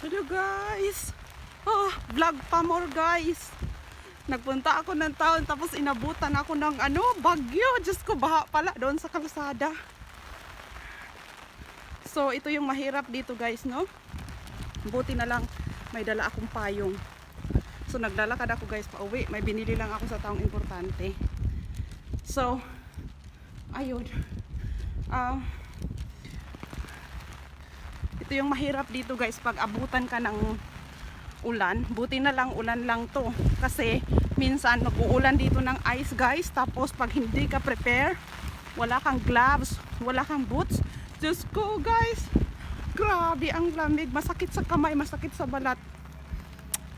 Hello guys! Oh, vlog pa more guys! Nagpunta ako ng town tapos inabutan ako ng ano, bagyo. Diyos ko, baha pala doon sa kalsada. So, ito yung mahirap dito guys, no? Buti na lang may dala akong payong. So, naglalakad ako guys pa uwi. May binili lang ako sa taong importante. So, ayun. Um, ito yung mahirap dito guys pag abutan ka ng ulan. Buti na lang ulan lang to. Kasi minsan mag-uulan dito ng ice guys. Tapos pag hindi ka prepare, wala kang gloves, wala kang boots. Diyos ko guys, grabe ang lamig. Masakit sa kamay, masakit sa balat.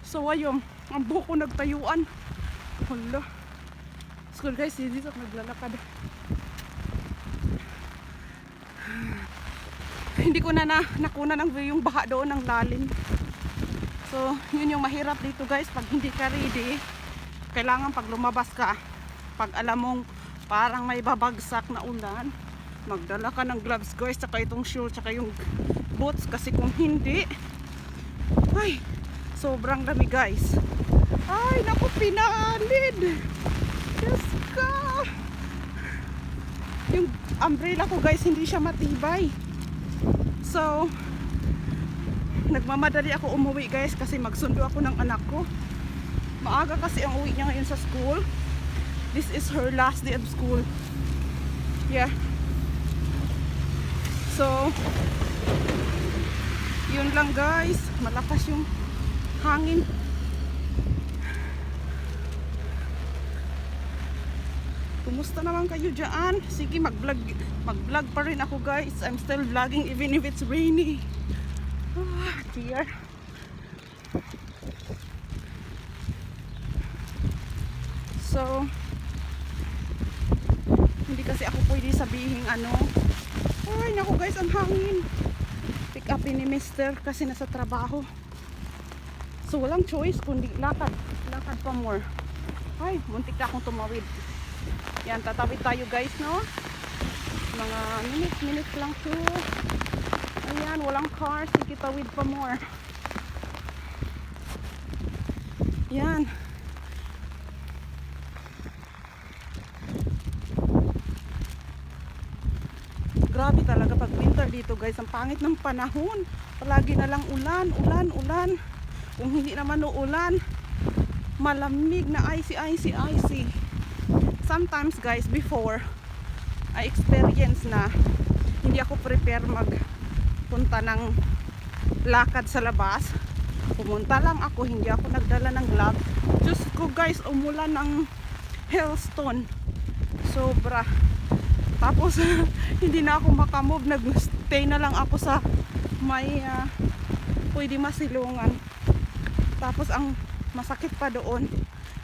So ayun, ang buhok ko nagtayuan. Hala. School guys, dito naglalakad. Hindi ko na, na nakuna ng view yung baha doon ng lalim. So, yun yung mahirap dito guys. Pag hindi ka ready, kailangan pag lumabas ka, pag alam mong parang may babagsak na ulan, magdala ka ng gloves guys, tsaka itong shoe, tsaka yung boots. Kasi kung hindi, ay, sobrang dami guys. Ay, naku, pinalid. Diyos ko. Yung umbrella ko guys, hindi siya matibay. So, nagmamadali ako umuwi guys kasi magsundo ako ng anak ko. Maaga kasi ang uwi niya ngayon sa school. This is her last day of school. Yeah. So, yun lang guys. Malakas yung hangin. Kumusta naman kayo dyan? Sige, mag-vlog, mag-vlog pa rin ako guys. I'm still vlogging even if it's rainy. Ah, dear. So, hindi kasi ako pwede sabihin ano. Ay, naku guys, ang hangin. Pick up ni mister kasi nasa trabaho. So, walang choice kundi lakad. Lakad pa more. Ay, muntik na akong tumawid. Yan, tatawid tayo guys, no? Mga minutes-minutes lang to. Ayan, walang car. Sige, tawid pa more. Yan. Grabe talaga pag winter dito guys. Ang pangit ng panahon. Palagi na lang ulan, ulan, ulan. Kung hindi naman uulan, malamig na icy, icy, icy. Sometimes guys, before, I experience na hindi ako prepare mag punta ng lakad sa labas. Pumunta lang ako, hindi ako nagdala ng glove. Diyos ko guys, umulan ng hailstone. Sobra. Tapos, hindi na ako makamove. Nag-stay na lang ako sa may ah, pwede masilungan. Tapos, ang masakit pa doon,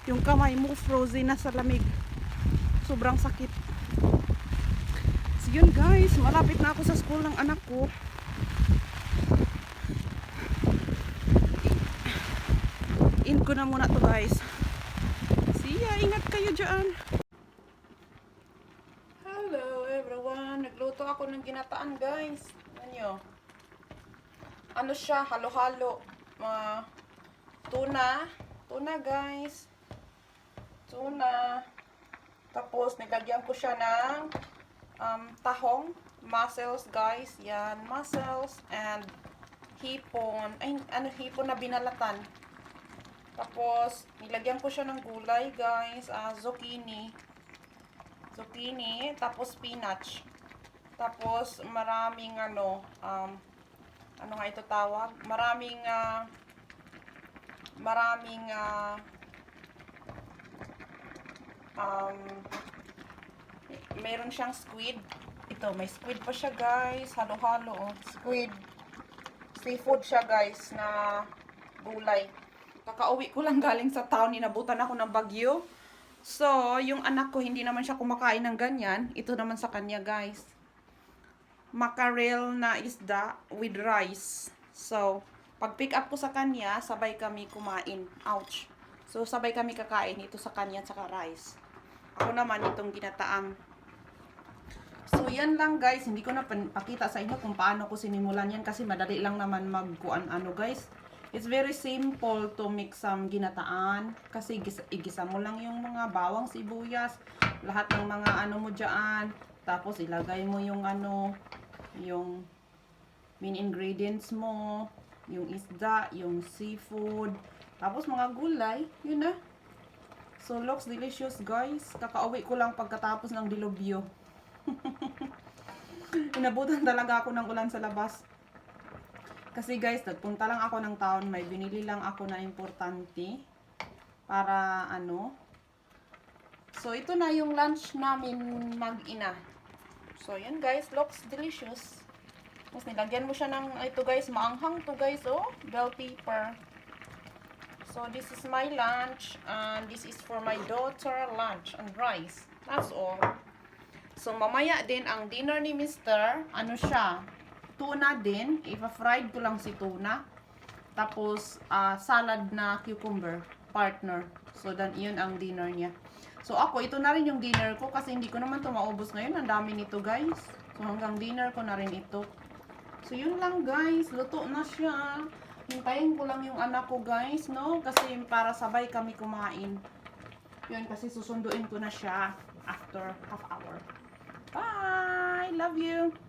yung kamay mo frozen na sa lamig. Sobrang sakit. So yun guys, malapit na ako sa school ng anak ko. In ko na muna to guys. See ya, ingat kayo dyan. Hello everyone, nagluto ako ng ginataan guys. Ano Ano siya, halo-halo. Mga tuna. Tuna guys. Tuna. Tapos nilagyan ko siya ng um, tahong, mussels guys. Yan, mussels and hipon. Ay, ano, hipon na binalatan. Tapos, nilagyan ko siya ng gulay guys. ah, zucchini. Zucchini. Tapos, spinach. Tapos, maraming ano, um, ano nga ito tawag? Maraming, ah, maraming, ah, um, meron siyang squid. Ito, may squid pa siya guys. Halo-halo. Oh. Squid. Seafood siya guys na gulay. Kakauwi ko lang galing sa town. Inabutan ako ng bagyo. So, yung anak ko hindi naman siya kumakain ng ganyan. Ito naman sa kanya guys. Mackerel na isda with rice. So, pag pick up ko sa kanya, sabay kami kumain. Ouch. So, sabay kami kakain ito sa kanya at saka rice. Ako naman itong ginataang So, yan lang guys. Hindi ko na pakita sa inyo kung paano ko sinimulan yan kasi madali lang naman magkuan ano guys. It's very simple to make some ginataan kasi igisa, igisa mo lang yung mga bawang sibuyas, lahat ng mga ano mo dyan. Tapos ilagay mo yung ano, yung main ingredients mo, yung isda, yung seafood, tapos mga gulay, yun na. So, looks delicious guys. Kakauwi ko lang pagkatapos ng dilubyo. Inabutan talaga ako ng ulan sa labas. Kasi guys, nagpunta lang ako ng town, may binili lang ako na importante para ano. So ito na yung lunch namin mag-ina. So yan guys, looks delicious. Tapos nilagyan mo siya ng ito guys, maanghang to guys, oh, bell pepper. So this is my lunch and this is for my daughter lunch and rice. That's all. So, mamaya din, ang dinner ni Mr. Ano siya? Tuna din. Ipa-fried ko lang si tuna. Tapos, ah, salad na cucumber. Partner. So, then, yun ang dinner niya. So, ako, ito na rin yung dinner ko kasi hindi ko naman ito maubos ngayon. Ang dami nito, guys. So, hanggang dinner ko na rin ito. So, yun lang, guys. Luto na siya. Hintayin ko lang yung anak ko, guys, no? Kasi para sabay kami kumain. Yun, kasi susunduin ko na siya after half hour. Bye! Love you!